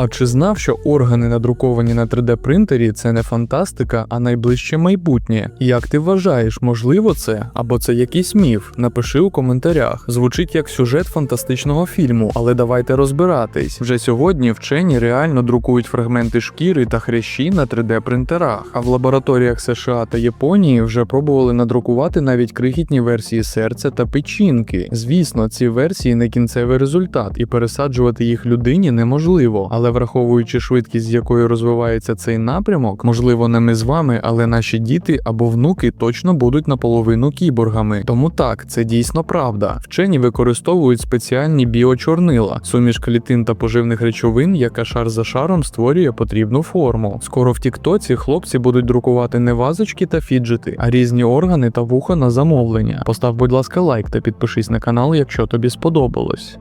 А чи знав, що органи надруковані на 3D принтері це не фантастика, а найближче майбутнє? Як ти вважаєш, можливо це? Або це якийсь міф? Напиши у коментарях. Звучить як сюжет фантастичного фільму, але давайте розбиратись. Вже сьогодні вчені реально друкують фрагменти шкіри та хрящі на 3D принтерах. А в лабораторіях США та Японії вже пробували надрукувати навіть крихітні версії серця та печінки. Звісно, ці версії не кінцевий результат, і пересаджувати їх людині неможливо. Але враховуючи швидкість, з якою розвивається цей напрямок, можливо, не ми з вами, але наші діти або внуки точно будуть наполовину кіборгами. Тому так, це дійсно правда. Вчені використовують спеціальні біочорнила, суміш клітин та поживних речовин, яка шар за шаром створює потрібну форму. Скоро в Тіктоці хлопці будуть друкувати не вазочки та фіджети, а різні органи та вуха на замовлення. Постав, будь ласка, лайк та підпишись на канал, якщо тобі сподобалось.